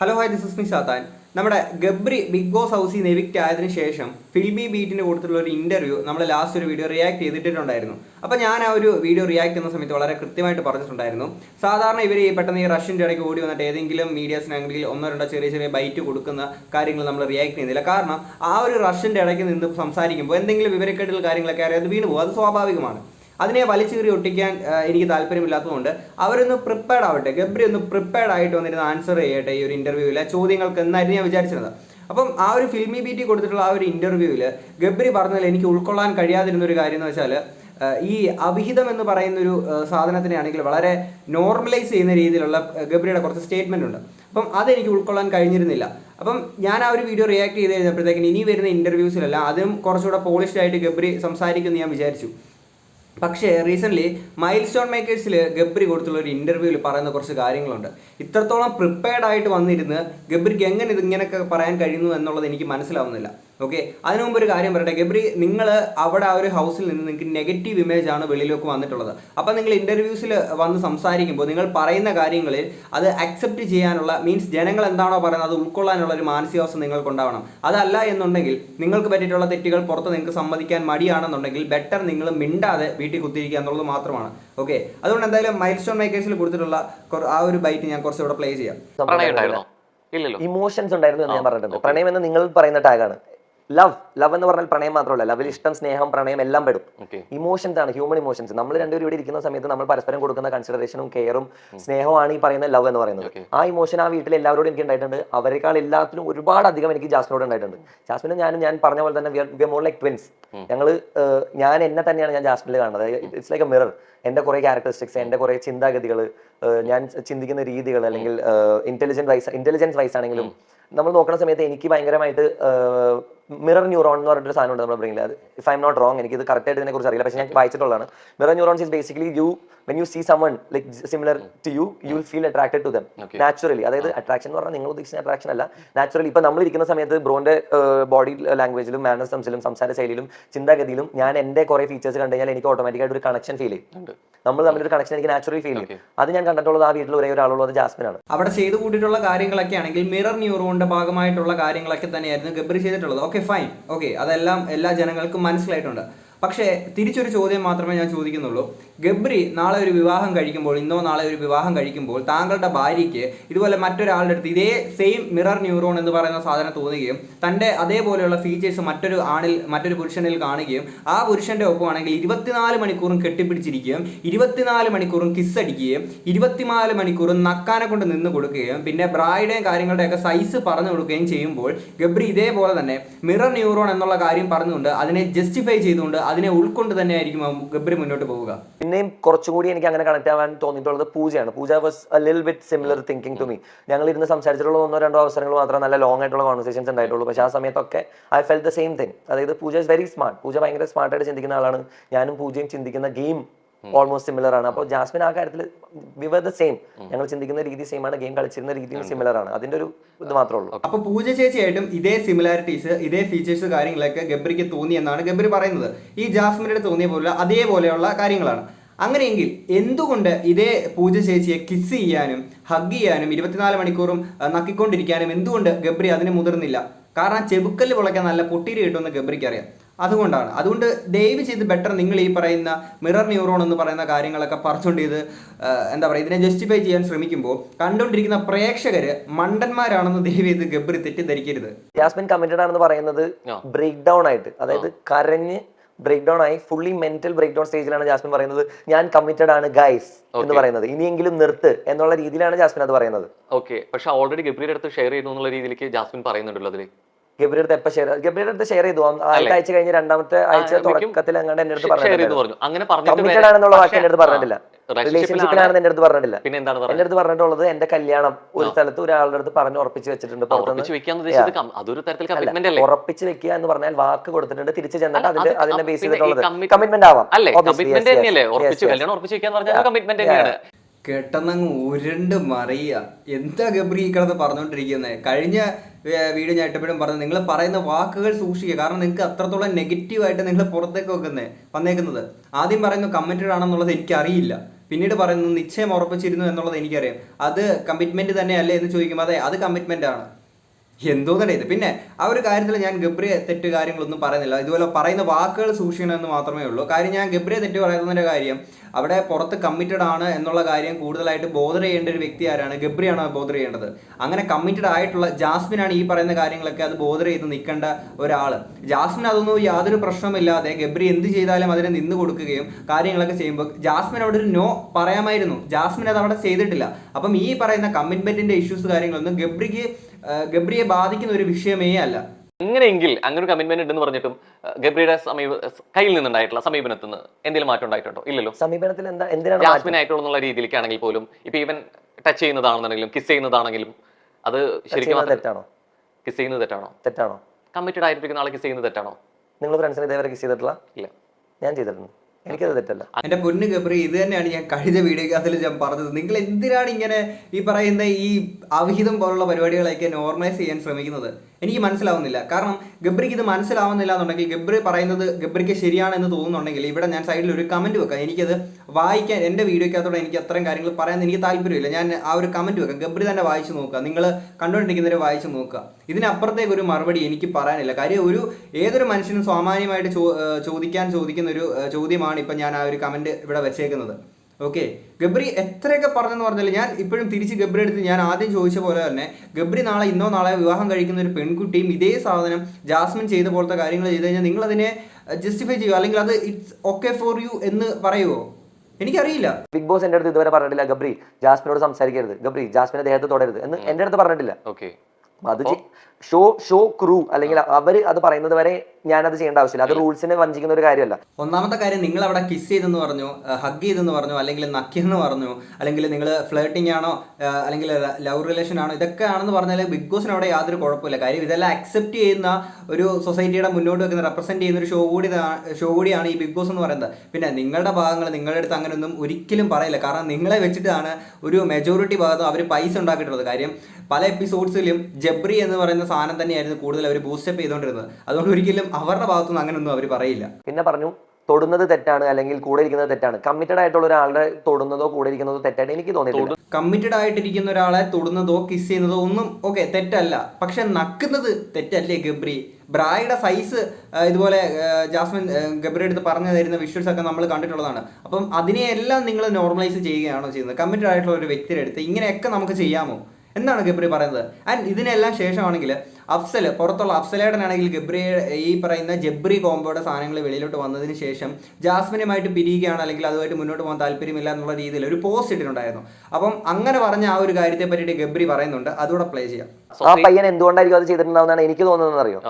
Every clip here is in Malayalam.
Hello hi this is me Satan നമ്മുടെ ഗബ്രി ബിഗ് ബോസ് ഹൗസിൽ നിന്ന് എവിക്റ്റ് ആയതിനു ശേഷം ഫിൽബി ബീറ്റിന് കൊടുത്തിട്ടുള്ള ഒരു ഇന്റർവ്യൂ നമ്മൾ ലാസ്റ്റ് ഒരു വീഡിയോ റിയാക്ട് ചെയ്തിട്ടുണ്ടായിരുന്നു അപ്പോൾ ഞാൻ ആ ഒരു വീഡിയോ റിയാക്ട് ചെയ്യുന്ന സമയത്ത് വളരെ കൃത്യമായിട്ട് പറഞ്ഞിട്ടുണ്ടായിരുന്നു. സാധാരണ ഇവർ ഈ പെട്ടെന്ന് ഈ റഷ്യന്റെ ഇടയ്ക്ക് ഓടി വന്നിട്ട് ഏതെങ്കിലും മീഡിയസിനാണെങ്കിൽ ഒന്നോ രണ്ടോ ചെറിയ ചെറിയ ബൈറ്റ് കൊടുക്കുന്ന കാര്യങ്ങൾ നമ്മൾ റിയാക്ട് ചെയ്യുന്നില്ല. കാരണം ആ ഒരു റഷ്യന്റെ ഇടയ്ക്ക് നിന്ന് സംസാരിക്കുമ്പോൾ എന്തെങ്കിലും വിവരക്കേട്ടുള്ള കാര്യങ്ങളൊക്കെ അറിയാതെ വീണ് പോകും അത് സ്വാഭാവികമാണ്. അതിനെ വലിച്ചീറി ഒട്ടിക്കാൻ എനിക്ക് താല്പര്യമില്ലാത്തതുകൊണ്ട് അവരൊന്ന് പ്രിപ്പയർഡ് ആവട്ടെ. ഗബ്രി ഒന്ന് പ്രിപ്പയർഡ് ആയിട്ട് വന്നിരുന്ന് ആൻസർ ചെയ്യട്ടെ ഈ ഒരു ഇന്റർവ്യൂവിലെ ചോദ്യങ്ങൾക്ക് എന്നായിരുന്നു ഞാൻ വിചാരിച്ചിരുന്നത്. അപ്പം ആ ഒരു ഫിൽമി ബീറ്റി കൊടുത്തിട്ടുള്ള ആ ഒരു ഇന്റർവ്യൂവിൽ ഗബ്രി പറഞ്ഞതിൽ എനിക്ക് ഉൾക്കൊള്ളാൻ കഴിയാതിരുന്ന ഒരു കാര്യം എന്ന് വെച്ചാൽ ഈ അവിഹിതം എന്ന് പറയുന്ന ഒരു സാധനത്തിനാണെങ്കിൽ വളരെ നോർമലൈസ് ചെയ്യുന്ന രീതിയിലുള്ള ഗബ്രിയുടെ കുറച്ച് സ്റ്റേറ്റ്മെന്റ് ഉണ്ട്. അപ്പം അതെനിക്ക് ഉൾക്കൊള്ളാൻ കഴിഞ്ഞിരുന്നില്ല. അപ്പം ഞാൻ ആ ഒരു വീഡിയോ റിയാക്ട് ചെയ്ത് കഴിഞ്ഞപ്പോഴത്തേക്കിന് ഇനി വരുന്ന ഇന്റർവ്യൂസിലല്ല അതും കുറച്ചുകൂടെ പോളിഷ്ഡ് ആയിട്ട് ഗബ്രി സംസാരിക്കുമെന്ന് ഞാൻ വിചാരിച്ചു. പക്ഷേ റീസെന്റ്ലി മൈൽ സ്റ്റോൺ മേക്കേഴ്സിൽ ഗബ്രി കൊടുത്തുള്ള ഒരു ഇന്റർവ്യൂവിൽ പറയുന്ന കുറച്ച് കാര്യങ്ങളുണ്ട്. ഇത്രത്തോളം പ്രിപ്പയർഡ് ആയിട്ട് വന്നിരുന്ന് ഗബ്രിക്ക് എങ്ങനെ ഇതിങ്ങനെയൊക്കെ പറയാൻ കഴിയുന്നു എന്നുള്ളത് എനിക്ക് മനസ്സിലാവുന്നില്ല. ഓക്കെ അതിനു മുമ്പ് ഒരു കാര്യം പറയട്ടെ ഗബ്രി നിങ്ങൾ അവിടെ ആ ഒരു ഹൗസിൽ നിന്ന് നിങ്ങൾക്ക് നെഗറ്റീവ് ഇമേജ് ആണ് വെളിയിലേക്ക് വന്നിട്ടുള്ളത്. അപ്പം നിങ്ങൾ ഇന്റർവ്യൂസിൽ വന്ന് സംസാരിക്കുമ്പോൾ നിങ്ങൾ പറയുന്ന കാര്യങ്ങളിൽ അത് അക്സെപ്റ്റ് ചെയ്യാനുള്ള മീൻസ് ജനങ്ങൾ എന്താണോ പറയുന്നത് അത് ഉൾക്കൊള്ളാനുള്ള ഒരു മാനസികാവസ്ഥ നിങ്ങൾക്ക് ഉണ്ടാവണം. അതല്ല എന്നുണ്ടെങ്കിൽ നിങ്ങൾക്ക് പറ്റിയിട്ടുള്ള തെറ്റുകൾ പുറത്ത് നിങ്ങൾക്ക് സമ്മതിക്കാൻ മടിയാണെന്നുണ്ടെങ്കിൽ ബെറ്റർ നിങ്ങൾ മിണ്ടാതെ വീട്ടിൽ കുത്തിയിരിക്കുക എന്നുള്ളത് മാത്രമാണ്. ഓക്കെ അതുകൊണ്ട് എന്തായാലും മൈൽ സ്റ്റോൺ മേക്കേഴ്സിൽ കൊടുത്തിട്ടുള്ള ആ ഒരു ബൈറ്റ് ഞാൻ കുറച്ചുകൂടെ പ്ലേ ചെയ്യാം. പ്രണയം ഉണ്ടായിരുന്നോ? ഇല്ലല്ലോ. ഇമോഷൻസ് ഉണ്ടായിരുന്നു എന്ന് ഞാൻ പറഞ്ഞിട്ടുണ്ട് പ്രണയം എന്ന് നിങ്ങൾ പറയുന്ന ടാഗാണ് ലവ് ലവ് എന്ന് പറഞ്ഞാൽ പ്രണയം മാത്രമല്ല. ലവിൽ ഇഷ്ടം സ്നേഹം പ്രണയം എല്ലാം പെടും. ഇമോഷൻസ് ആണ് ഹ്യൂമൻ ഇമോഷൻസ് നമ്മൾ രണ്ടുപേരും ഇവിടെ ഇരിക്കുന്ന സമയത്ത് നമ്മൾ പരസ്പരം കൊടുക്കുന്ന കൺസിഡറേഷനും കെയറും സ്നേഹമാണ് ഈ പറയുന്ന ലവ് എന്ന് പറയുന്നത്. ആ ഇമോഷൻ ആ വീട്ടിൽ എല്ലാവരോടും എനിക്ക് ഉണ്ടായിട്ടുണ്ട്. അവരെക്കാൾ എല്ലാത്തിനും ഒരുപാട് അധികം എനിക്ക് ജാസ്മിനോട് ഉണ്ടായിട്ടുണ്ട്. ജാസ്മിനും ഞാനും ഞാൻ പറഞ്ഞ പോലെ തന്നെ വി മോർ ലൈക്ക് ട്വിൻസ് ഞങ്ങൾ ഞാൻ എന്നെ തന്നെയാണ് ഞാൻ ജാസ്മിനിൽ കാണുന്നത്. ഇറ്റ്സ് ലൈക്ക് എ മിറർ എന്റെ കുറെ ക്യാരക്ടറിസ്റ്റിക്സ് എന്റെ കുറെ ചിന്താഗതികൾ ഞാൻ ചിന്തിക്കുന്ന രീതികൾ അല്ലെങ്കിൽ ഇന്റലിജന്റ് വൈസ് ഇന്റലിജൻസ് വൈസ് ആണെങ്കിലും നമ്മൾ നോക്കുന്ന സമയത്ത് എനിക്ക് ഭയങ്കരമായിട്ട് മിറർ ന്യൂറോൺ എന്ന് പറഞ്ഞിട്ട് സാധനം ഉണ്ട് നമ്മുടെ ബ്രെയിനിൽ അത് if I'm not wrong എനിക്ക് ഇത് കറക്റ്റ് ആയിട്ട് ഇതിനെ കുറിച്ച് അറിയില്ല. പക്ഷേ ഞാൻ വായിച്ചിട്ടുള്ളതാണ്. Mirror neurons is basically you when you see someone like similar to you you will feel attracted to them naturally അതായത് അട്രാക്ഷൻ എന്ന് പറഞ്ഞാൽ നിങ്ങൾ ഉദ്ദേശിച്ച അട്രാക്ഷൻ അല്ല. നാച്ചുറലി ഇപ്പൊ നമ്മൾ ഇരിക്കുന്ന സമയത്ത് ബ്രോന്റെ ബോഡി ലാംഗ്വേജിലും മാനസംസിലും സംസാര ശൈലിയിലും ചിന്താഗതിയിലും ഞാൻ എന്റെ കുറെ ഫീച്ചേഴ്സ് കണ്ടു കഴിഞ്ഞാൽ എനിക്ക് ഓട്ടോമാറ്റിക് ആയിട്ട് ഒരു കണക്ഷൻ ഫീൽ ചെയ്യും. ഉണ്ട്. നമ്മൾ ഒരു കണക്ഷൻ എനിക്ക് നാച്ചുറലി ഫീൽ. ചെയ്യും. അത് ഞാൻ കണ്ടിട്ടുള്ളത് ആ വീട്ടിൽ ഒരേ ഒരാളുള്ളത് ജാസ്മിനാണ് അവിടെ ചെയ്തു കൂട്ടിയിട്ടുള്ള കാര്യങ്ങളൊക്കെ ആണെങ്കിൽ മിറർ ന്യൂറോണിന്റെ ഭാഗമായിട്ടുള്ള കാര്യങ്ങളൊക്കെ തന്നെയായിരുന്നു ഗബ്രി ചെയ്തിട്ടുള്ളത്. ഓക്കെ. ഫൈൻ ഓക്കെ അതെല്ലാം എല്ലാ ജനങ്ങൾക്കും മനസ്സിലായിട്ടുണ്ട്. പക്ഷേ തിരിച്ചൊരു ചോദ്യം മാത്രമേ ഞാൻ ചോദിക്കുന്നുള്ളൂ. ഗബ്രി നാളെ ഒരു വിവാഹം കഴിക്കുമ്പോൾ ഇന്നോ നാളെ ഒരു വിവാഹം കഴിക്കുമ്പോൾ താങ്കളുടെ ഭാര്യയ്ക്ക് ഇതുപോലെ മറ്റൊരാളുടെ അടുത്ത് ഇതേ സെയിം മിറർ ന്യൂറോൺ എന്ന് പറയുന്ന സാധനം തോന്നുകയും തന്റെ അതേപോലെയുള്ള ഫീച്ചേഴ്സ് മറ്റൊരു ആണിൽ മറ്റൊരു പുരുഷനിൽ കാണുകയും ആ പുരുഷന്റെ ഒപ്പമാണെങ്കിൽ ഇരുപത്തിനാല് മണിക്കൂറും കെട്ടിപ്പിടിച്ചിരിക്കുകയും ഇരുപത്തിനാല് മണിക്കൂറും കിസ് അടിക്കുകയും ഇരുപത്തിനാല് മണിക്കൂറും നക്കാനെ കൊണ്ട് നിന്ന് കൊടുക്കുകയും പിന്നെ ബ്രായുടെയും കാര്യങ്ങളുടെയൊക്കെ സൈസ് പറഞ്ഞു കൊടുക്കുകയും ചെയ്യുമ്പോൾ ഗബ്രി ഇതേപോലെ തന്നെ മിറർ ന്യൂറോൺ എന്നുള്ള കാര്യം പറഞ്ഞുകൊണ്ട് അതിനെ ജസ്റ്റിഫൈ ചെയ്തുകൊണ്ട് അതിനെ ഉൾക്കൊണ്ട് തന്നെയായിരിക്കും ഗബ്രി മുന്നോട്ട് പോവുക. പിന്നെയും കുറച്ചും കൂടി എനിക്ക് അങ്ങനെ കണക്ട് ആവാൻ തോന്നിയിട്ടുള്ളത് പൂജയാണ്. പൂജ വാസ് എ ലിൽ bit similar thinking to me ഞങ്ങൾ ഇരുന്ന് സംസാരിച്ചിട്ടുള്ള ഒന്നോ രണ്ടോ അവസരങ്ങൾ മാത്രം നല്ല ലോങ് ആയിട്ടുള്ള കോൺവെർസേഷൻസ് ഉണ്ടായിട്ടുള്ളൂ. പക്ഷേ ആ സമയത്തൊക്കെ I felt the same thing അതായത് Pooja is very smart Pooja ഭയങ്കര സ്മാർട്ടായിട്ട് ചിന്തിക്കുന്ന ആളാണ്. ഞാനും പൂജയും ചിന്തിക്കുന്ന ഗെയിം ഓൾമോസ്റ്റ് സിമിലർ ആണ്. അപ്പോൾ ജാസ്മിൻ ആ കാര്യത്തിൽ വിവർ ദ സെയിം ഞങ്ങൾ ചിന്തിക്കുന്ന രീതി സെയിം ആണ്. ഗെയിം കളിച്ചിരുന്ന രീതിയും സിമിലർ ആണ്. അതിന്റെ ഒരു ഇത് മാത്രമേ ഉള്ളൂ. അപ്പൊ പൂജ ചേച്ചിയായിട്ടും ഇതേ സിമിലാരിറ്റീസ് ഇതേ ഫീച്ചേഴ്സ് കാര്യങ്ങളൊക്കെ ഗബ്രിക്ക് തോന്നി എന്നാണ് ഗബ്രി പറയുന്നത്. ഈ ജാസ്മിനോട് തോന്നിയ പോലെ അതേപോലെയുള്ള കാര്യങ്ങളാണ്. അങ്ങനെയെങ്കിൽ എന്തുകൊണ്ട് ഇതേ പൂജ ചേച്ചിയെ കിസ് ചെയ്യാനും ഹഗ് ചെയ്യാനും ഇരുപത്തിനാല് മണിക്കൂറും നക്കിക്കൊണ്ടിരിക്കാനും എന്തുകൊണ്ട് ഗബ്രി അതിന് മുതിർന്നില്ല? കാരണം ചെബുക്കല്ല് പൊളയ്ക്കാൻ നല്ല പൊട്ടിരി കിട്ടുമെന്ന് ഗബ്രിക്ക് അറിയാം. അതുകൊണ്ടാണ്. അതുകൊണ്ട് ദയവ് ചെയ്ത് ബെറ്റർ നിങ്ങൾ ഈ പറയുന്ന മിറർ ന്യൂറോൺ എന്ന് പറയുന്ന കാര്യങ്ങളൊക്കെ പറിച്ചുകൊണ്ട് ഇത് എന്താ പറയുക ഇതിനെ ജസ്റ്റിഫൈ ചെയ്യാൻ ശ്രമിക്കുമ്പോൾ കണ്ടുകൊണ്ടിരിക്കുന്ന പ്രേക്ഷകർ മണ്ടന്മാരാണെന്ന് ദയവ് ചെയ്ത് ഗബ്രി തെറ്റിദ്ധരിക്കരുത്. ജാസ്മിൻ കമ്മിറ്റഡ് ആണെന്ന് പറയുന്നത്. ബ്രേക്ക് ഡൗൺ ആയിട്ട് അതായത് കരഞ്ഞ് ബ്രേക്ക് ഡൗൺ ആയി. ഫുള്ളി മെന്റൽ ബ്രേക്ക് ഡൗൺ സ്റ്റേജിലാണ് ജാസ്മിൻ പറയുന്നത്. ഞാൻ കമ്മിറ്റഡ് ആണ് ഗൈസ് എന്ന്. പറയുന്നത്. ഇനിയെങ്കിലും നിർത്ത് എന്നുള്ള രീതിയിലാണ് ജാസ്മിൻ അത് പറയുന്നത്. ഓക്കെ പക്ഷെ ഓൾറെഡി ഗബ്രിയുടെ അടുത്ത് ഷെയർ ചെയ്യുന്നു എന്നുള്ള രീതിയിലേക്ക് ജാസ്മിൻ പറയുന്നുണ്ടല്ലോ അതിൽ. ഗബ്രിയുടെ അടുത്ത് എപ്പോ ഷെയർ ഗബ്രിയുടെ അടുത്ത് ഷെയർ ചെയ്തു. ആദ്യത്തെ ആഴ്ച കഴിഞ്ഞ് രണ്ടാമത്തെ ആഴ്ച തുടക്കത്തിൽ അങ്ങോട്ട് എന്റെ അടുത്ത് പറഞ്ഞു. കമ്മിറ്റഡ് ആണെന്നുള്ള വാക്ക് എന്റെ അടുത്ത് പറഞ്ഞിട്ടില്ല. റിലേഷൻഷിപ്പിലാണെന്ന് എന്റെ അടുത്ത് പറഞ്ഞിട്ടില്ല. പിന്നെ എന്താണ് എന്റെ അടുത്ത് പറഞ്ഞിട്ടുള്ളത് എന്റെ കല്യാണം ഒരു സ്ഥലത്ത് ഒരാളുടെ അടുത്ത് പറഞ്ഞു ഉറപ്പിച്ച് വെച്ചിട്ടുണ്ട് പുറത്തുനിന്ന്. ഉറപ്പിച്ച് വെക്കുക എന്ന് പറഞ്ഞാൽ വാക്ക് കൊടുത്തിട്ടുണ്ട് തിരിച്ചു ചെന്നിട്ട് അതിന്റെ അതിന്റെ അതിനെ ബേസ് ചെയ്തിട്ടുള്ളത്. കമ്മിറ്റ്മെന്റ് ആവാം. കമ്മിറ്റ്മെന്റ് തന്നെയല്ലേ? ഉറപ്പിച്ച് കല്യാണം ഉറപ്പിച്ച് പറഞ്ഞാൽ കമ്മിറ്റ്മെന്റ് തന്നെയാണ്. കെട്ടെന്നങ്ങ് ഉരുണ്ട് മറിയ. എന്താ ഗബ്രി ഈ കിടന്ന് പറഞ്ഞുകൊണ്ടിരിക്കുന്നത് കഴിഞ്ഞ വീഡിയോ ഞാൻ ഇട്ടപ്പോഴും പറഞ്ഞു നിങ്ങൾ പറയുന്ന വാക്കുകൾ സൂക്ഷിക്കുക. കാരണം നിങ്ങൾക്ക് അത്രത്തോളം നെഗറ്റീവായിട്ട് നിങ്ങൾ പുറത്തേക്ക് വെക്കുന്നത് വന്നേക്കുന്നത്. ആദ്യം പറയുന്നു കമ്മിറ്റഡ് ആണെന്നുള്ളത് എനിക്കറിയില്ല. പിന്നീട് പറയുന്നു നിശ്ചയം ഉറപ്പിച്ചിരുന്നു എന്നുള്ളത് എനിക്കറിയാം. അത് കമ്മിറ്റ്മെന്റ് തന്നെയല്ലേ എന്ന് ചോദിക്കുമ്പോൾ അതെ അത് കമ്മിറ്റ്മെന്റ് ആണ്. എന്തോന്നടേ ഇത്? പിന്നെ ആ ഒരു കാര്യത്തിൽ ഞാൻ ഗബ്രിയെ തെറ്റ് കാര്യങ്ങളൊന്നും പറയുന്നില്ല. ഇതുപോലെ പറയുന്ന വാക്കുകൾ സൂക്ഷിക്കണമെന്ന് മാത്രമേ ഉള്ളൂ. കാര്യം ഞാൻ ഗബ്രിയെ തെറ്റ് പറയുന്നതിന്റെ കാര്യം അവിടെ പുറത്ത് കമ്മിറ്റഡ് ആണ് എന്നുള്ള കാര്യം കൂടുതലായിട്ട് ബോധർ ചെയ്യേണ്ട ഒരു വ്യക്തി ആരാണ്? ഗബ്രിയാണ് ബോധർ ചെയ്യേണ്ടത്? അങ്ങനെ കമ്മിറ്റഡ് ആയിട്ടുള്ള ജാസ്മിൻ ആണ് ഈ പറയുന്ന കാര്യങ്ങളൊക്കെ അത് ബോധർ ചെയ്ത് നിൽക്കേണ്ട ഒരാൾ ജാസ്മിൻ അതൊന്നും യാതൊരു പ്രശ്നമില്ലാതെ ഗബ്രി എന്ത് ചെയ്താലും അതിനെ നിന്ന് കൊടുക്കുകയും കാര്യങ്ങളൊക്കെ ചെയ്യുമ്പോൾ ജാസ്മിൻ അവിടെ ഒരു നോ പറയാമായിരുന്നു. ജാസ്മിൻ അത് അവിടെ ചെയ്തിട്ടില്ല. അപ്പം ഈ പറയുന്ന കമ്മിറ്റ്മെന്റിന്റെ ഇഷ്യൂസ് കാര്യങ്ങളൊന്നും ഗബ്രിക്ക് ഗബ്രിയെ ബാധിക്കുന്ന ഒരു വിഷയമേ അല്ല. അങ്ങനെയെങ്കിൽ അങ്ങനെ ഒരു കമ്മിറ്റ്മെന്റ് ഉണ്ടെന്ന് പറഞ്ഞിട്ടും ഗബ്രിയുടെ സമീപ കയ്യിൽ നിന്നുണ്ടായിട്ടുള്ള സമീപനത്തിൽ നിന്ന് എന്തെങ്കിലും മാറ്റം ഉണ്ടായിട്ടുണ്ടോ? ഇല്ലല്ലോ. സമീപനത്തിൽ എന്താ എന്തിനാണ്? ജാസ്മിൻ ആയിട്ടുള്ള രീതിയിലേക്കാണെങ്കിൽ പോലും ഇപ്പൊ ഈവൻ ടച്ച് ചെയ്യുന്നതാണെന്നുണ്ടെങ്കിലും കിസ് ചെയ്യുന്നതാണെങ്കിലും അത് ശരിക്കും തെറ്റാണോ? കിസ് ചെയ്യുന്നത് തെറ്റാണോ? തെറ്റാണോ? കമ്മിറ്റഡ് ആയിട്ടിരിക്കുന്ന ആളെ കിസ് ചെയ്യുന്നത് തെറ്റാണോ? നിങ്ങൾ ഫ്രണ്ട്സിനെ ഇതേവരെ കിസ് ചെയ്തിട്ടില്ല? ഇല്ല. ഞാൻ ചെയ്തിട്ടുണ്ട്. എനിക്കത് തെറ്റല്ല. എന്റെ പൊന്ന് ഗബ്രി ഇത് തന്നെയാണ് ഞാൻ കഴിഞ്ഞ വീഡിയോ വീഡിയോക്കകത്തിൽ ഞാൻ പറഞ്ഞത്. നിങ്ങൾ എന്തിനാണ് ഇങ്ങനെ ഈ പറയുന്ന ഈ അവിഹിതം പോലുള്ള പരിപാടികളൊക്കെ നോർമലൈസ് ചെയ്യാൻ ശ്രമിക്കുന്നത്? എനിക്ക് മനസ്സിലാവുന്നില്ല. കാരണം ഗബ്രിക്ക് ഇത് മനസ്സിലാവുന്നില്ല എന്നുണ്ടെങ്കിൽ ഗബ്രി പറയുന്നത് ഗബ്രിക്ക് ശരിയാണെന്ന് തോന്നുന്നുണ്ടെങ്കിൽ ഇവിടെ ഞാൻ സൈഡിൽ ഒരു കമന്റ് വെക്കാം. എനിക്കത് വായിക്കാൻ എന്റെ വീഡിയോക്കകത്തോടെ എനിക്ക് അത്രയും കാര്യങ്ങൾ പറയാൻ എനിക്ക് താല്പര്യമില്ല. ഞാൻ ആ ഒരു കമന്റ് വെക്കാം. ഗബ്രി തന്നെ വായിച്ചു നോക്കുക. നിങ്ങൾ കണ്ടുകൊണ്ടിരിക്കുന്നവരെ വായിച്ചു നോക്കുക. ഇതിനപ്പുറത്തേക്ക് ഒരു മറുപടി എനിക്ക് പറയാനില്ല. കാര്യം ഒരു ഏതൊരു മനുഷ്യനും സ്വാമാന്യമായിട്ട് ചോദിക്കാൻ ചോദിക്കുന്ന ഒരു ചോദ്യമാണ് ഇപ്പം ഞാൻ ആ ഒരു കമന്റ് ഇവിടെ വെച്ചേക്കുന്നത്. ഓക്കെ ഗബ്രി എത്രയൊക്കെ പറഞ്ഞെന്ന് പറഞ്ഞാൽ ഞാൻ ഇപ്പോഴും തിരിച്ച് ഗബ്രി എടുത്ത് ഞാൻ ആദ്യം ചോദിച്ച പോലെ തന്നെ ഗബ്രി നാളെ ഇന്നോ നാളെ വിവാഹം കഴിക്കുന്ന ഒരു പെൺകുട്ടിയും ഇതേ സാധനം ജാസ്മിൻ ചെയ്ത പോലത്തെ കാര്യങ്ങൾ ചെയ്ത് കഴിഞ്ഞാൽ നിങ്ങൾ അതിനെ ജസ്റ്റിഫൈ ചെയ്യുക അല്ലെങ്കിൽ അത് ഇറ്റ്സ് ഓക്കെ ഫോർ യു എന്ന് പറയുമോ എനിക്കറിയില്ല. ബിഗ് ബോസ് എന്റെ അടുത്ത് ഇതുവരെ പറഞ്ഞിട്ടില്ല ഗബ്രി ജാസ്മിനോട് സംസാരിക്കരുത്. ഗബ്രി ജാസ്മിനെ ദേഹത്ത് തൊടരുത് എന്ന് എന്റെ അടുത്ത് പറഞ്ഞിട്ടില്ല. ഓക്കെ അത് ഷോ ഷോ ക്രൂ അല്ലെങ്കിൽ അവർ അത് പറയുന്നത് വരെ ഞാൻ അത് ചെയ്യേണ്ട ആവശ്യമില്ല. അത് റൂൾസിനെ വഞ്ചിക്കുന്ന ഒരു കാര്യമല്ല. ഒന്നാമത്തെ കാര്യം നിങ്ങൾ അവിടെ കിസ് ചെയ്തെന്ന് പറഞ്ഞു ഹഗ് ചെയ്തെന്ന് പറഞ്ഞു അല്ലെങ്കിൽ നക്കിയെന്ന് പറഞ്ഞു അല്ലെങ്കിൽ നിങ്ങൾ ഫ്ലേട്ടിംഗ് ആണോ അല്ലെങ്കിൽ ലവ് റിലേഷൻ ആണോ ഇതൊക്കെ ആണെന്ന് പറഞ്ഞാൽ ബിഗ് ബോസിന് അവിടെ യാതൊരു കുഴപ്പമില്ല. കാര്യം ഇതെല്ലാം അക്സെപ്റ്റ് ചെയ്യുന്ന ഒരു സൊസൈറ്റിയുടെ മുന്നോട്ട് വെക്കുന്ന റെപ്രസെന്റ് ചെയ്യുന്ന ഒരു ഷോ കൂടി ഷോ കൂടിയാണ് ഈ ബിഗ് ബോസ് എന്ന് പറയുന്നത്. പിന്നെ നിങ്ങളുടെ ഭാഗങ്ങൾ നിങ്ങളുടെ അടുത്ത് അങ്ങനെയൊന്നും ഒരിക്കലും പറയില്ല. കാരണം നിങ്ങളെ വെച്ചിട്ടാണ് ഒരു മെജോറിറ്റി ഭാഗത്തും അവർ പൈസ ഉണ്ടാക്കിയിട്ടുള്ളത്. കാര്യം പല എപ്പിസോഡ്സിലും ജബ്രി എന്ന് പറയുന്ന സാധനം തന്നെയായിരുന്നു കൂടുതൽ അവർ ബൂസ്റ്റപ്പ് ചെയ്തുകൊണ്ടിരുന്നത് അതുകൊണ്ട് ഒരിക്കലും അവരുടെ ഭാഗത്തുനിന്ന് അങ്ങനെയൊന്നും അവർ പറയില്ല. പിന്നെ പറഞ്ഞു തൊടുന്നത് തെറ്റാണ് അല്ലെങ്കിൽ കൂടെ ഇരിക്കുന്നത് തെറ്റാണ്. കമ്മിറ്റഡ് ആയിട്ടുള്ള ഒരാളെ തൊടുന്നതോ കൂടെ ഇരിക്കുന്നതോ തെറ്റായിട്ട് എനിക്ക് തോന്നിയിട്ടുണ്ട് കമ്മിറ്റഡ് ആയിട്ടിരിക്കുന്ന ഒരാളെ തൊടുന്നതോ കിസ് ചെയ്യുന്നതോ ഒന്നും ഓക്കെ തെറ്റല്ല. പക്ഷെ നക്കുന്നത് തെറ്റല്ലേ ഗബ്രി? ബ്രായുടെ സൈസ് ഇതുപോലെ ജാസ്മിൻ ഗബ്രി എടുത്ത് പറഞ്ഞു തരുന്ന വിഷ്വൽസ് ഒക്കെ നമ്മൾ കണ്ടിട്ടുള്ളതാണ്. അപ്പം അതിനെയെല്ലാം നിങ്ങൾ നോർമലൈസ് ചെയ്യുകയാണോ ചെയ്യുന്നത്? കമ്മിറ്റഡ് ആയിട്ടുള്ള ഒരു വ്യക്തിയുടെ അടുത്ത് ഇങ്ങനെയൊക്കെ നമുക്ക് ചെയ്യാമോ? എന്താണ് ഗബ്രി പറയുന്നത്. ആൻഡ് ഇതിനെല്ലാം ശേഷമാണെങ്കിൽ അഫ്സൽ പുറത്തുള്ള അഫ്സലേടനാണെങ്കിൽ ഗബ്രി ഈ പറയുന്ന ജബ്രി കോംബോയുടെ സാധനങ്ങൾ വെളിയിലോട്ട് വന്നതിന് ശേഷം ജാസ്മിനുമായിട്ട് പിരിയുകയാണ് അല്ലെങ്കിൽ അതുമായിട്ട് മുന്നോട്ട് പോകാൻ താല്പര്യമില്ല എന്നുള്ള രീതിയിൽ ഒരു പോസ്റ്റ് ഇട്ടിട്ടുണ്ടായിരുന്നു. അപ്പം അങ്ങനെ പറഞ്ഞ ആ ഒരു കാര്യത്തെ പറ്റിയിട്ട് ഗബ്രി പറയുന്നുണ്ട്. അതുകൂടെ പ്ലേ ചെയ്യാം. ആ പയ്യൻ എന്തുകൊണ്ടായിരിക്കും അത് ചെയ്തിട്ടുണ്ടാവുന്നതാണ് എനിക്ക് തോന്നുന്നത് അറിയോ?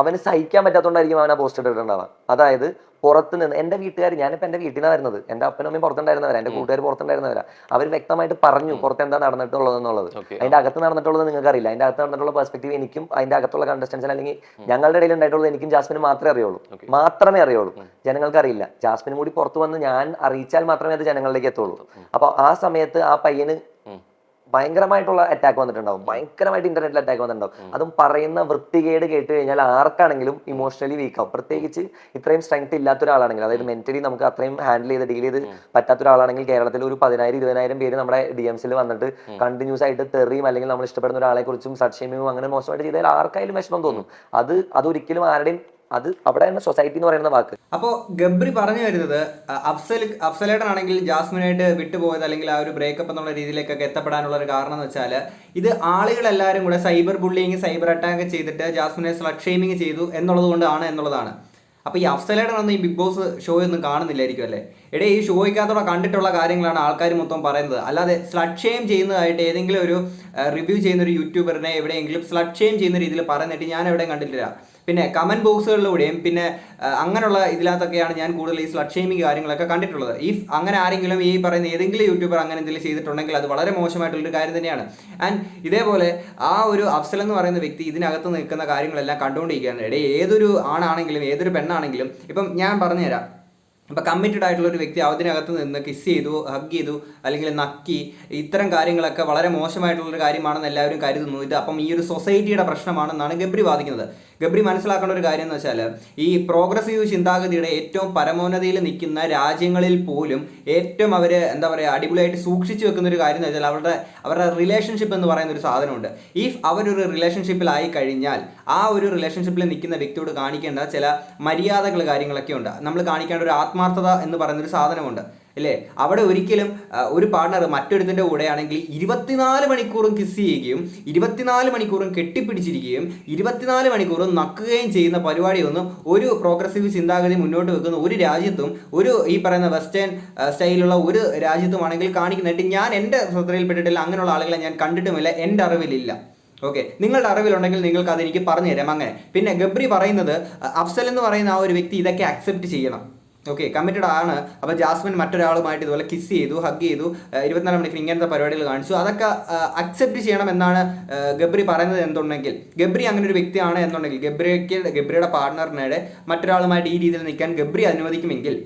അവന് സഹിക്കാൻ പറ്റാത്തോണ്ടായിരിക്കും അവൻ ആ പോസ്റ്റ് ഇട്ടിട്ടുണ്ടാവുക. അതായത് പുറത്ത് നിന്ന് എന്റെ വീട്ടുകാർ ഞാനിപ്പോ എന്റെ വീട്ടിൽ നിന്നാണ് വരുന്നത്. എന്റെ അപ്പനും അമ്മയും പുറത്തുണ്ടായിരുന്നവരാ. എന്റെ കൂട്ടുകാർ പുറത്തുണ്ടായിരുന്നവരാ. അവർ വ്യക്തമായിട്ട് പറഞ്ഞു പുറത്ത് എന്താ നടന്നിട്ടുള്ളത് എന്നുള്ളത്. അതിന്റെ അകത്ത് നടന്നിട്ടുള്ളത് നിങ്ങൾക്ക് അറിയില്ല അതിന്റെ അകത്ത് നടന്നിട്ടുള്ള പെർസ്പെക്ടീവ് എനിക്കും അതിന്റെ അകത്തുള്ള കണ്ടസ്റ്റൻസിന് അല്ലെങ്കിൽ ഞങ്ങളുടെ ഇടയിൽ ഉണ്ടായിട്ടുള്ളത് എനിക്കും ജാസ്മിനും മാത്രമേ അറിയുള്ളൂ. മാത്രമേ അറിയുള്ളൂ. ജനങ്ങൾക്ക് അറിയില്ല ജാസ്മിനും കൂടി പുറത്ത് വന്ന് ഞാൻ അറിയിച്ചാൽ മാത്രമേ അത് ജനങ്ങളിലേക്ക് എത്തുള്ളൂ. അപ്പൊ ആ സമയത്ത് ആ പയ്യന്. ഭയങ്കരമായിട്ടുള്ള അറ്റാക്ക് വന്നിട്ടുണ്ടാവും. ഭയങ്കരമായിട്ട് ഇന്റർനെറ്റിൽ അറ്റാക്ക് വന്നിട്ടുണ്ടാവും. അതും പറയുന്ന വൃത്തികേട് കേട്ട് കഴിഞ്ഞാൽ ആർക്കാണെങ്കിലും ഇമോഷണലി വീക്ക് ആവും. പ്രത്യേകിച്ച് ഇത്രയും സ്ട്രെങ്ത് ഇല്ലാത്ത ഒരാളാണെങ്കിൽ അതായത് മെന്റലി നമുക്ക് അത്രയും ഹാൻഡിൽ ചെയ്ത് ഡീൽ ചെയ്ത് പറ്റാത്ത ഒരാളാണെങ്കിൽ കേരളത്തിൽ ഒരു പതിനായിരം ഇരുപതിനായിരം പേര് നമ്മുടെ ഡി എംസിൽ വന്നിട്ട് കണ്ടിന്യൂസ് ആയിട്ട് തെറിയും അല്ലെങ്കിൽ നമ്മൾ ഇഷ്ടപ്പെടുന്ന ഒരാളെ കുറിച്ചും സക്ഷേമവും അങ്ങനെ മോശമായിട്ട് ചെയ്താൽ ആർക്കായാലും വിഷമം തോന്നും. അത് അതൊരിക്കലും ആരുടെയും അത് അവിടെ തന്നെ സൊസൈറ്റി എന്ന് പറയുന്ന വാക്ക്. അപ്പോൾ ഗബ്രി പറഞ്ഞു വരുന്നത് അഫ്സൽ അഫ്സലേട്ടനാണെങ്കിൽ ജാസ്മിനായിട്ട് വിട്ടുപോയത് അല്ലെങ്കിൽ ആ ഒരു ബ്രേക്കപ്പ് എന്നുള്ള രീതിയിലേക്കൊക്കെ എത്തപ്പെടാനുള്ള ഒരു കാരണം എന്ന് വെച്ചാൽ ഇത് ആളുകളെല്ലാവരും കൂടെ സൈബർ ബുള്ളിങ് സൈബർ അറ്റാക്ക് ചെയ്തിട്ട് ജാസ്മിനെ സ്ലട്ട് ഷെയ്മിങ് ചെയ്തു എന്നുള്ളത് കൊണ്ടാണ് എന്നുള്ളതാണ്. അപ്പോൾ ഈ അഫ്സലേട്ടനൊന്നും ഈ ബിഗ് ബോസ് ഷോ ഒന്നും കാണുന്നില്ലായിരിക്കും അല്ലേ? എടേ ഈ ഷോയ്ക്കകത്തോടെ കണ്ടിട്ടുള്ള കാര്യങ്ങളാണ് ആൾക്കാർ മൊത്തം പറയുന്നത്. അല്ലാതെ സ്ലട്ട് ഷെയിം ചെയ്യുന്നതായിട്ട് ഏതെങ്കിലും ഒരു റിവ്യൂ ചെയ്യുന്ന ഒരു യൂട്യൂബറിനെ എവിടെയെങ്കിലും സ്ലട്ട് ഷെയിം ചെയ്യുന്ന രീതിയിൽ പറയുന്നിട്ട് ഞാൻ എവിടെയും കണ്ടിട്ടില്ല. പിന്നെ കമന്റ് ബോക്സുകളിലൂടെയും പിന്നെ അങ്ങനെയുള്ള ഇതിനകത്തൊക്കെയാണ് ഞാൻ കൂടുതൽ ഈ സ്ലഡ് ഷെയിമിങ് കാര്യങ്ങളൊക്കെ കണ്ടിട്ടുള്ളത്. ഇഫ് അങ്ങനെ ആരെങ്കിലും ഈ പറയുന്ന ഏതെങ്കിലും യൂട്യൂബർ അങ്ങനെ എന്തെങ്കിലും ചെയ്തിട്ടുണ്ടെങ്കിൽ അത് വളരെ മോശമായിട്ടുള്ളൊരു കാര്യം തന്നെയാണ്. ആൻഡ് ഇതേപോലെ ആ ഒരു അഫ്സൽ എന്ന് പറയുന്ന വ്യക്തി ഇതിനകത്ത് നിൽക്കുന്ന കാര്യങ്ങളെല്ലാം കണ്ടുകൊണ്ടിരിക്കുകയാണ്. ഇടയിൽ ഏതൊരു ആണാണെങ്കിലും ഏതൊരു പെണ്ണാണെങ്കിലും ഇപ്പം ഞാൻ പറഞ്ഞുതരാം. ഇപ്പം കമ്മിറ്റഡ് ആയിട്ടുള്ള ഒരു വ്യക്തി അതിനകത്ത് നിന്ന് കിസ് ചെയ്തു ഹഗ് ചെയ്തു അല്ലെങ്കിൽ നക്കി ഇത്തരം കാര്യങ്ങളൊക്കെ വളരെ മോശമായിട്ടുള്ളൊരു കാര്യമാണെന്ന് എല്ലാവരും കരുതുന്നു. ഇത് അപ്പം ഈ ഒരു സൊസൈറ്റിയുടെ പ്രശ്നമാണെന്നാണ് ഗബ്രി വാദിക്കുന്നത്. ഗബ്രി മനസ്സിലാക്കേണ്ട ഒരു കാര്യം എന്ന് വെച്ചാൽ ഈ പ്രോഗ്രസീവ് ചിന്താഗതിയുടെ ഏറ്റവും പരമോന്നതയിൽ നിൽക്കുന്ന രാജ്യങ്ങളിൽ പോലും ഏറ്റവും അവർ എന്താ പറയുക അടിപൊളിയായിട്ട് സൂക്ഷിച്ചു വെക്കുന്ന ഒരു കാര്യം എന്ന് വെച്ചാൽ അവരുടെ അവരുടെ റിലേഷൻഷിപ്പ് എന്ന് പറയുന്ന ഒരു സാധനമുണ്ട്. ഇഫ് അവരൊരു റിലേഷൻഷിപ്പിലായി കഴിഞ്ഞാൽ ആ ഒരു റിലേഷൻഷിപ്പിൽ നിൽക്കുന്ന വ്യക്തിയോട് കാണിക്കേണ്ട ചില മര്യാദകൾ കാര്യങ്ങളൊക്കെ ഉണ്ട്. നമ്മൾ കാണിക്കേണ്ട ഒരു ആത്മാർത്ഥത എന്ന് പറയുന്ന ഒരു സാധനമുണ്ട്. അല്ലേ അവിടെ ഒരിക്കലും ഒരു പാർട്ണർ മറ്റൊരുത്തിന്റെ കൂടെയാണെങ്കിൽ ഇരുപത്തിനാല് മണിക്കൂറും കിസ് ചെയ്യുകയും ഇരുപത്തിനാല് മണിക്കൂറും കെട്ടിപ്പിടിച്ചിരിക്കുകയും ഇരുപത്തിനാല് മണിക്കൂറും നക്കുകയും ചെയ്യുന്ന പരിപാടിയൊന്നും ഒരു പ്രോഗ്രസീവ് ചിന്താഗതി മുന്നോട്ട് വെക്കുന്ന ഒരു രാജ്യത്തും ഒരു ഈ പറയുന്ന വെസ്റ്റേൺ സ്റ്റൈലുള്ള ഒരു രാജ്യത്തുമാണെങ്കിൽ കാണിക്കുന്നതായിട്ട് ഞാൻ എന്റെ ശ്രദ്ധയിൽപ്പെട്ടിട്ടില്ല അങ്ങനെയുള്ള ആളുകളെ ഞാൻ കണ്ടിട്ടുമില്ല എന്റെ അറിവിലില്ല. ഓക്കെ നിങ്ങളുടെ അറിവിലുണ്ടെങ്കിൽ നിങ്ങൾക്ക് അതെനിക്ക് പറഞ്ഞു തരാം അങ്ങനെ. പിന്നെ ഗബ്രി പറയുന്നത് അഫ്സൽ എന്ന് പറയുന്ന ആ ഒരു വ്യക്തി ഇതൊക്കെ അക്സെപ്റ്റ് ചെയ്യണം. ഓക്കെ കമ്മിറ്റഡ് ആണ്. അപ്പോൾ ജാസ്മിൻ മറ്റൊരാളുമായിട്ട് ഇതുപോലെ കിസ് ചെയ്തു ഹഗ് ചെയ്തു ഇരുപത്തിനാല് മണിക്കൂർ ഇങ്ങനത്തെ പരിപാടികൾ കാണിച്ചു. അതൊക്കെ അക്സെപ്റ്റ് ചെയ്യണം എന്നാണ് ഗബ്രി പറയുന്നത് എന്തുണ്ടെങ്കിൽ. ഗബ്രി അങ്ങനെ ഒരു വ്യക്തിയാണ് എന്നുണ്ടെങ്കിൽ ഗബ്രിക്ക് ഗബ്രിയുടെ പാർട്ട്ണറിനെ മറ്റൊരാളുമായിട്ട് ഈ രീതിയിൽ നിൽക്കാൻ ഗബ്രി അനുവദിക്കുമെങ്കിൽ.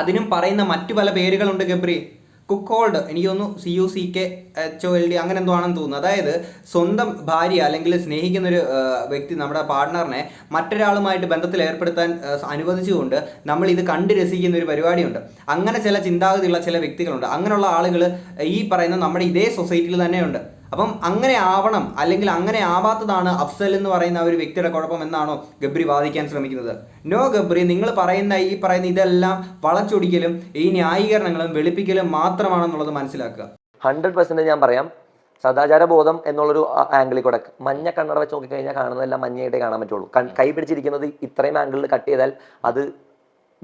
അതിനും പറയുന്ന മറ്റു പല പേരുകളുണ്ട് ഗബ്രി. കുക്ക് ഹോൾഡ് എനിക്ക് തോന്നുന്നു C U C K H O L D അങ്ങനെ എന്തോ ആണെന്ന് തോന്നുന്നു. അതായത് സ്വന്തം ഭാര്യ അല്ലെങ്കിൽ സ്നേഹിക്കുന്ന ഒരു വ്യക്തി നമ്മുടെ പാർട്ട്ണറിനെ മറ്റൊരാളുമായിട്ട് ബന്ധത്തിൽ ഏർപ്പെടുത്താൻ അനുവദിച്ചുകൊണ്ട് നമ്മൾ ഇത് കണ്ട് രസിക്കുന്ന ഒരു പരിപാടിയുണ്ട്. അങ്ങനെ ചില ചിന്താഗതിയുള്ള ചില വ്യക്തികളുണ്ട്. അങ്ങനെയുള്ള ആളുകൾ ഈ പറയുന്ന നമ്മുടെ ഇതേ സൊസൈറ്റിയിൽ തന്നെയുണ്ട്. അപ്പം അങ്ങനെ ആവണം അല്ലെങ്കിൽ അങ്ങനെ ആവാത്തതാണ് അഫ്സൽ എന്ന് പറയുന്ന ഒരു വ്യക്തിയുടെ കുഴപ്പം എന്നാണോ ഗബ്രി വാദിക്കാൻ ശ്രമിക്കുന്നത്. നോ ഗബ്രി നിങ്ങൾ പറയുന്ന ഈ പറയുന്ന ഇതെല്ലാം വളച്ചൊടിക്കലും ഈ ന്യായീകരണങ്ങളും വെളുപ്പിക്കലും മാത്രമാണെന്നുള്ളത് മനസ്സിലാക്കുക. ഹൺഡ്രഡ് പെർസെന്റ് ഞാൻ പറയാം. സദാചാര ബോധം എന്നുള്ളൊരു ആംഗിളിൽ കൂടെ മഞ്ഞ കണ്ണട വെച്ച് നോക്കിക്കഴിഞ്ഞാൽ കാണുന്നതെല്ലാം മഞ്ഞയായിട്ടേ കാണാൻ പറ്റുള്ളൂ. കൈ പിടിച്ചിരിക്കുന്നത് ഇത്രയും ആംഗിളിൽ കട്ട് ചെയ്താൽ അത്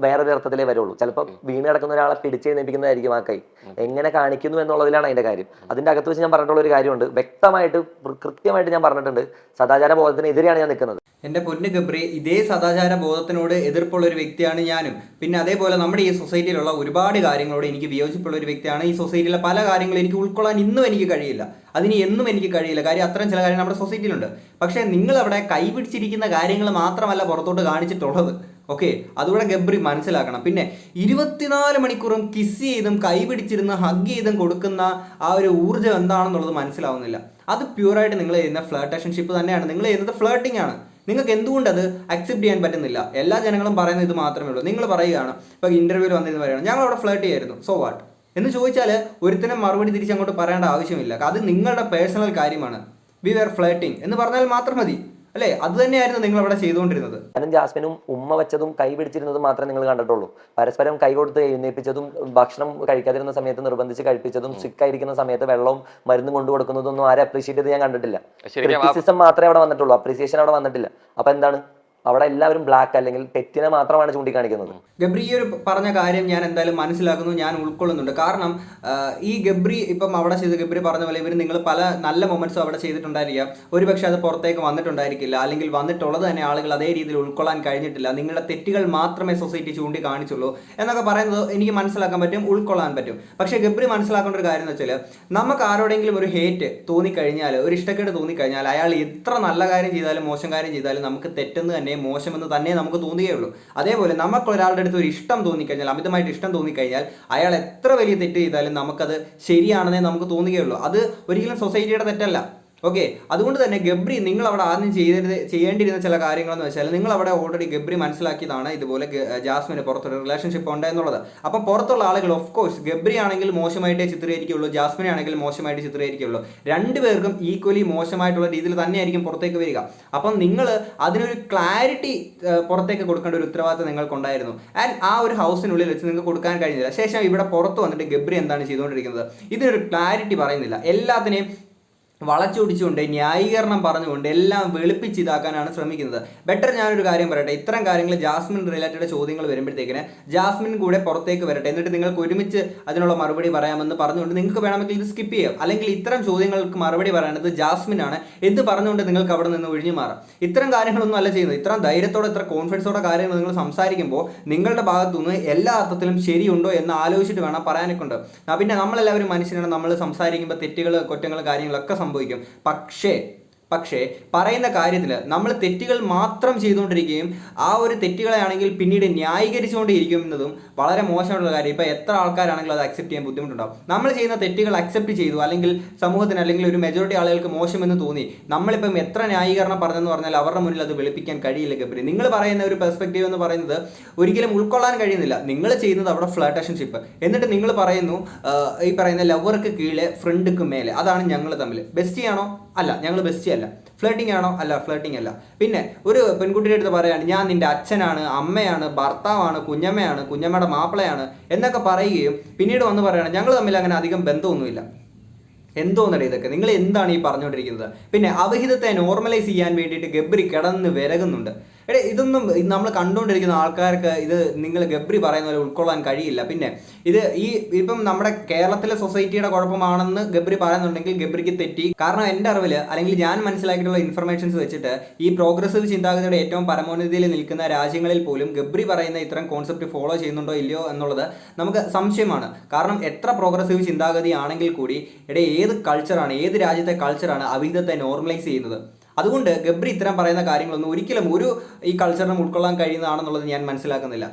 വേറൊരു അർത്ഥത്തിലേ വരുള്ളൂ. ചിലപ്പോൾ വീണ് കിടക്കുന്ന ഒരാളെ പിടിച്ചെഴുന്നേപ്പിക്കുന്നതായിരിക്കും ആ കൈ. എങ്ങനെ കാണിക്കുന്നു എന്നുള്ളതിലാണ് അതിന്റെ കാര്യം. അതിന്റെ അകത്ത് വെച്ച് ഞാൻ പറഞ്ഞിട്ടുള്ള ഒരു കാര്യമുണ്ട്. വ്യക്തമായിട്ട് കൃത്യമായിട്ട് ഞാൻ പറഞ്ഞിട്ടുണ്ട്. സദാചാര ബോധത്തിനെതിരെയാണ് ഞാൻ നിൽക്കുന്നത്. എന്റെ പൊന്ന് ഗബ്രി ഇതേ സദാചാര ബോധത്തിനോട് എതിർപ്പുള്ള ഒരു വ്യക്തിയാണ് ഞാനും. പിന്നെ അതേപോലെ നമ്മുടെ ഈ സൊസൈറ്റിയിലുള്ള ഒരുപാട് കാര്യങ്ങളോട് എനിക്ക് വിയോജിപ്പുള്ള ഒരു വ്യക്തിയാണ്. ഈ സൊസൈറ്റിയിലെ പല കാര്യങ്ങളും എനിക്ക് ഉൾക്കൊള്ളാൻ ഇന്നും എനിക്ക് കഴിയില്ല. അതിന് എന്നും എനിക്ക് കഴിയില്ല. കാര്യം അത്തരം ചില കാര്യങ്ങൾ നമ്മുടെ സൊസൈറ്റിയിലുണ്ട്. പക്ഷേ നിങ്ങൾ അവിടെ കൈപിടിച്ചിരിക്കുന്ന കാര്യങ്ങൾ മാത്രമല്ല പുറത്തോട്ട് കാണിച്ചിട്ടുള്ളത്. ഓക്കെ അതുകൂടെ ഗബ്രി മനസ്സിലാക്കണം. പിന്നെ ഇരുപത്തിനാല് മണിക്കൂറും കിസ് ചെയ്തും കൈപിടിച്ചിരുന്ന് ഹഗ് ചെയ്തും കൊടുക്കുന്ന ആ ഒരു ഊർജം എന്താണെന്നുള്ളത് മനസ്സിലാവുന്നില്ല. അത് പ്യൂറായിട്ട് നിങ്ങൾ ചെയ്യുന്ന ഫ്ലേട്ടേഷൻഷിപ്പ് തന്നെയാണ്. നിങ്ങൾ ചെയ്യുന്നത് ഫ്ലേട്ടിംഗ് ആണ്. നിങ്ങൾക്ക് എന്തുകൊണ്ട് അത് അക്സെപ്റ്റ് ചെയ്യാൻ പറ്റുന്നില്ല? എല്ലാ ജനങ്ങളും പറയുന്നത് ഇത് മാത്രമേ ഉള്ളൂ. നിങ്ങൾ പറയുകയാണ് ഇപ്പോൾ ഇന്റർവ്യൂവിൽ വന്നിരുന്ന് പറയുകയാണ് ഞങ്ങൾ അവിടെ ഫ്ലേട്ട് ചെയ്യായിരുന്നു. സോ വാട്ട് എന്ന് ചോദിച്ചാൽ ഒരുത്തിനും മറുപടി തിരിച്ച് അങ്ങോട്ട് പറയേണ്ട ആവശ്യമില്ല. അത് നിങ്ങളുടെ പേഴ്സണൽ കാര്യമാണ്. വി വെയർ ഫ്ലേട്ടിംഗ് എന്ന് പറഞ്ഞാൽ മാത്രം മതി. അല്ലേ? അത് തന്നെയായിരുന്നു നിങ്ങൾ അവിടെ ചെയ്തുകൊണ്ടിരുന്നത്. ഞാനും ജാസ്മിനും ഉമ്മ വെച്ചതും കൈ പിടിച്ചിരുന്നതും മാത്രമേ നിങ്ങൾ കണ്ടിട്ടുള്ളൂ. പരസ്പരം കൈ കൊടുത്ത് എഴുന്നേൽപ്പിച്ചതും ഭക്ഷണം കഴിക്കാതിരുന്ന സമയത്ത് നിർബന്ധിച്ച് കഴിപ്പിച്ചതും സിക്കായിരിക്കുന്ന സമയത്ത് വെള്ളവും മരുന്നും കൊണ്ടു കൊടുക്കുന്നതൊന്നും ആരും അപ്രീഷിയേറ്റ് ചെയ്ത് ഞാൻ കണ്ടിട്ടില്ല. ക്രിറ്റിസിസം മാത്രമേ അവിടെ വന്നിട്ടുള്ളൂ. അപ്രീസിയേഷൻ അവിടെ വന്നിട്ടില്ല. അപ്പൊ എന്താണ്? അവിടെ എല്ലാവരും ബ്ലാക്ക് അല്ലെങ്കിൽ തെറ്റിനെ മാത്രമാണ് ചൂണ്ടിക്കാണിക്കുന്നത്. ഗബ്രി ഈ ഒരു പറഞ്ഞ കാര്യം ഞാൻ എന്തായാലും മനസ്സിലാക്കുന്നു ഞാൻ ഉൾക്കൊള്ളുന്നുണ്ട്. കാരണം ഈ ഗബ്രി ഇപ്പം അവിടെ ചെയ്ത് ഗബ്രി പറഞ്ഞ പോലെ ഇവർ നിങ്ങൾ പല നല്ല മൊമെന്റ്സും അവിടെ ചെയ്തിട്ടുണ്ടായിരിക്കാം. ഒരുപക്ഷെ അത് പുറത്തേക്ക് വന്നിട്ടുണ്ടായിരിക്കില്ല. അല്ലെങ്കിൽ വന്നിട്ടുള്ളത് തന്നെ ആളുകൾ അതേ രീതിയിൽ ഉൾക്കൊള്ളാൻ കഴിഞ്ഞിട്ടില്ല. നിങ്ങളുടെ തെറ്റുകൾ മാത്രമേ സൊസൈറ്റി ചൂണ്ടി കാണിച്ചുള്ളൂ എന്നൊക്കെ പറയുന്നത് എനിക്ക് മനസ്സിലാക്കാൻ പറ്റും ഉൾക്കൊള്ളാൻ പറ്റും. പക്ഷേ ഗബ്രി മനസ്സിലാക്കേണ്ട ഒരു കാര്യം എന്ന് വെച്ചാൽ നമുക്ക് ആരോടെങ്കിലും ഒരു ഹേറ്റ് തോന്നിക്കഴിഞ്ഞാൽ ഒരു ഇഷ്ടക്കേട് തോന്നിക്കഴിഞ്ഞാൽ അയാൾ എത്ര നല്ല കാര്യം ചെയ്താലും മോശം കാര്യം ചെയ്താലും നമുക്ക് തെറ്റെന്ന് തന്നെ മോശമെന്ന് തന്നെ നമുക്ക് തോന്നുകയുള്ളൂ. അതേപോലെ നമുക്ക് ഒരാളുടെ അടുത്ത് ഒരു ഇഷ്ടം തോന്നിക്കഴിഞ്ഞാൽ അമിതമായിട്ട് ഇഷ്ടം തോന്നിക്കഴിഞ്ഞാൽ അയാൾ എത്ര വലിയ തെറ്റ് ചെയ്താലും നമുക്കത് ശരിയാണെന്നേ നമുക്ക് തോന്നുകയുള്ളൂ. അത് ഒരിക്കലും സൊസൈറ്റിയുടെ തെറ്റല്ല. ഓക്കെ അതുകൊണ്ട് തന്നെ ഗബ്രി നിങ്ങൾ അവിടെ ആദ്യം ചെയ്തിരുന്ന ചെയ്യേണ്ടിയിരുന്ന ചില കാര്യങ്ങളെന്ന് വെച്ചാൽ നിങ്ങൾ അവിടെ ഓൾറെഡി ഗബ്രി മനസ്സിലാക്കിയതാണ് ഇതുപോലെ ജാസ്മിന് പുറത്തൊരു റിലേഷൻഷിപ്പ് ഉണ്ട് എന്നുള്ളത് അപ്പം പുറത്തുള്ള ആളുകൾ ഓഫ് കോഴ്സ് ഗബ്രി ആണെങ്കിൽ മോശമായിട്ടേ ചിത്രീകരിക്കുള്ളൂ ജാസ്മിൻ ആണെങ്കിൽ മോശമായിട്ട് ചിത്രീകരിക്കുള്ളൂ രണ്ടുപേർക്കും ഈക്വലി മോശമായിട്ടുള്ള രീതിയിൽ തന്നെയായിരിക്കും പുറത്തേക്ക് വരിക. അപ്പം നിങ്ങൾ അതിനൊരു ക്ലാരിറ്റി പുറത്തേക്ക് കൊടുക്കേണ്ട ഒരു ഉത്തരവാദിത്തം നിങ്ങൾക്കുണ്ടായിരുന്നു. ആൻഡ് ആ ഒരു ഹൗസിനുള്ളിൽ വെച്ച് നിങ്ങൾക്ക് കൊടുക്കാൻ കഴിഞ്ഞില്ല. ശേഷം ഇവിടെ പുറത്ത് വന്നിട്ട് ഗബ്രി എന്താണ് ചെയ്തുകൊണ്ടിരിക്കുന്നത്? ഇതിനൊരു ക്ലാരിറ്റി പറയുന്നില്ല. എല്ലാത്തിനെയും വളച്ചൊടിച്ചുകൊണ്ട് ന്യായീകരണം പറഞ്ഞുകൊണ്ട് എല്ലാം വെളുപ്പിച്ച് ഇതാക്കാനാണ് ശ്രമിക്കുന്നത്. ബെറ്റർ ഞാനൊരു കാര്യം പറയട്ടെ. ഇത്തരം കാര്യങ്ങൾ ജാസ്മിൻ റിലേറ്റഡ് ചോദ്യങ്ങൾ വരുമ്പോഴത്തേക്കിന് ജാസ്മിൻ കൂടെ പുറത്തേക്ക് വരട്ടെ. എന്നിട്ട് നിങ്ങൾക്ക് ഒരുമിച്ച് അതിനുള്ള മറുപടി പറയാമെന്ന് പറഞ്ഞുകൊണ്ട് നിങ്ങൾക്ക് വേണമെങ്കിൽ ഇത് സ്കിപ്പ് ചെയ്യാം. അല്ലെങ്കിൽ ഇത്തരം ചോദ്യങ്ങൾക്ക് മറുപടി പറയേണ്ടത് ജാസ്മിൻ ആണ് എന്ന് പറഞ്ഞുകൊണ്ട് നിങ്ങൾക്ക് അവിടെ നിന്ന് ഒഴിഞ്ഞു മാറാം? ഇത്തരം കാര്യങ്ങളൊന്നും അല്ല ചെയ്യുന്നത്. ഇത്തരം ധൈര്യത്തോടെ ഇത്ര കോൺഫിഡൻസോടെ കാര്യങ്ങൾ നിങ്ങൾ സംസാരിക്കുമ്പോൾ നിങ്ങളുടെ ഭാഗത്തുനിന്ന് എല്ലാ അർത്ഥത്തിലും ശരിയുണ്ടോ എന്ന് ആലോചിച്ചിട്ട് വേണം പറയാനൊക്കെ ഉണ്ട്. പിന്നെ നമ്മളെല്ലാവരും മനുഷ്യനാണ് നമ്മൾ സംസാരിക്കുമ്പോൾ തെറ്റുകൾ കുറ്റങ്ങൾ കാര്യങ്ങളൊക്കെ സംഭവിക്കും. പക്ഷേ പക്ഷേ പറയുന്ന കാര്യത്തിൽ നമ്മൾ തെറ്റുകൾ മാത്രം ചെയ്തുകൊണ്ടിരിക്കുകയും ആ ഒരു തെറ്റുകളെ ആണെങ്കിൽ പിന്നീട് ന്യായീകരിച്ചുകൊണ്ടിരിക്കുന്നതും വളരെ മോശമായിട്ടുള്ള കാര്യം. ഇപ്പോൾ എത്ര ആൾക്കാരാണെങ്കിലും അത് അക്സെപ്റ്റ് ചെയ്യാൻ ബുദ്ധിമുട്ടുണ്ടാവും. നമ്മൾ ചെയ്യുന്ന തെറ്റുകൾ അക്സെപ്റ്റ് ചെയ്തു അല്ലെങ്കിൽ സമൂഹത്തിന് അല്ലെങ്കിൽ ഒരു മെജോറിറ്റി ആളുകൾക്ക് മോശമെന്ന് തോന്നി നമ്മളിപ്പം എത്ര ന്യായീകരണം പറഞ്ഞെന്ന് പറഞ്ഞാൽ അവരുടെ മുന്നിൽ അത് വെളിപ്പിക്കാൻ കഴിയില്ല ഗബ്രി. നിങ്ങൾ പറയുന്ന ഒരു പെർസ്പെക്റ്റീവ് എന്ന് പറയുന്നത് ഒരിക്കലും ഉൾക്കൊള്ളാൻ കഴിയുന്നില്ല. നിങ്ങൾ ചെയ്യുന്നത് അവിടെ ഫ്ലാറ്റേഷൻഷിപ്പ് എന്നിട്ട് നിങ്ങൾ പറയുന്നു ഈ പറയുന്ന ലവർക്ക് കീഴിലെ ഫ്രണ്ടുക്ക് മേലെ. അതാണ് ഞങ്ങൾ തമ്മിൽ ബെസ്റ്റ് ആണോ? അല്ല ഞങ്ങൾ ബെസ്റ്റി അല്ല. ഫ്ലേട്ടിംഗ് ആണോ? അല്ല ഫ്ലേട്ടിംഗ് അല്ല. പിന്നെ ഒരു പെൺകുട്ടിയുടെ അടുത്ത് പറയുകയാണ് ഞാൻ നിന്റെ അച്ഛനാണ് അമ്മയാണ് ഭർത്താവാണ് കുഞ്ഞമ്മയാണ് കുഞ്ഞമ്മയുടെ മാപ്പിളയാണ് എന്നൊക്കെ പറയുകയും പിന്നീട് വന്ന് പറയുകയാണ് ഞങ്ങൾ തമ്മിൽ അങ്ങനെ അധികം ബന്ധമൊന്നുമില്ല. എന്തോന്നടേ ഇതൊക്കെ? നിങ്ങൾ എന്താണ് ഈ പറഞ്ഞുകൊണ്ടിരിക്കുന്നത്? പിന്നെ അവഹിതത്തെ നോർമലൈസ് ചെയ്യാൻ വേണ്ടിയിട്ട് ഗബ്രി കിടന്ന് വിരകുന്നുണ്ട്. എടേ ഇതൊന്നും നമ്മൾ കണ്ടുകൊണ്ടിരിക്കുന്ന ആൾക്കാർക്ക് ഇത് നിങ്ങൾ ഗബ്രി പറയുന്ന പോലെ ഉൾക്കൊള്ളാൻ കഴിയില്ല. പിന്നെ ഇത് ഈ ഇപ്പം നമ്മുടെ കേരളത്തിലെ സൊസൈറ്റിയുടെ കുഴപ്പമാണെന്ന് ഗബ്രി പറയുന്നുണ്ടെങ്കിൽ ഗബ്രിക്ക് തെറ്റി. കാരണം എന്റെ അറിവിൽ അല്ലെങ്കിൽ ഞാൻ മനസ്സിലാക്കിയിട്ടുള്ള ഇൻഫർമേഷൻസ് വെച്ചിട്ട് ഈ പ്രോഗ്രസീവ് ചിന്താഗതിയുടെ ഏറ്റവും പരമോന്നതിയിൽ നിൽക്കുന്ന രാജ്യങ്ങളിൽ പോലും ഗബ്രി പറയുന്ന ഇത്തരം കോൺസെപ്റ്റ് ഫോളോ ചെയ്യുന്നുണ്ടോ ഇല്ലയോ എന്നുള്ളത് നമുക്ക് സംശയമാണ്. കാരണം എത്ര പ്രോഗ്രസീവ് ചിന്താഗതി ആണെങ്കിൽ കൂടി എടേ ഏത് കൾച്ചറാണ് ഏത് രാജ്യത്തെ കൾച്ചറാണ് അവിഹിതത്തെ നോർമലൈസ് ചെയ്യുന്നത്? അതുകൊണ്ട് ഗബ്രി ഇത്തരം പറയുന്ന കാര്യങ്ങളൊന്നും ഒരിക്കലും ഒരു ഈ കൾച്ചറിനും ഉൾക്കൊള്ളാൻ കഴിയുന്നതാണെന്നുള്ളത് ഞാൻ മനസ്സിലാക്കുന്നില്ല.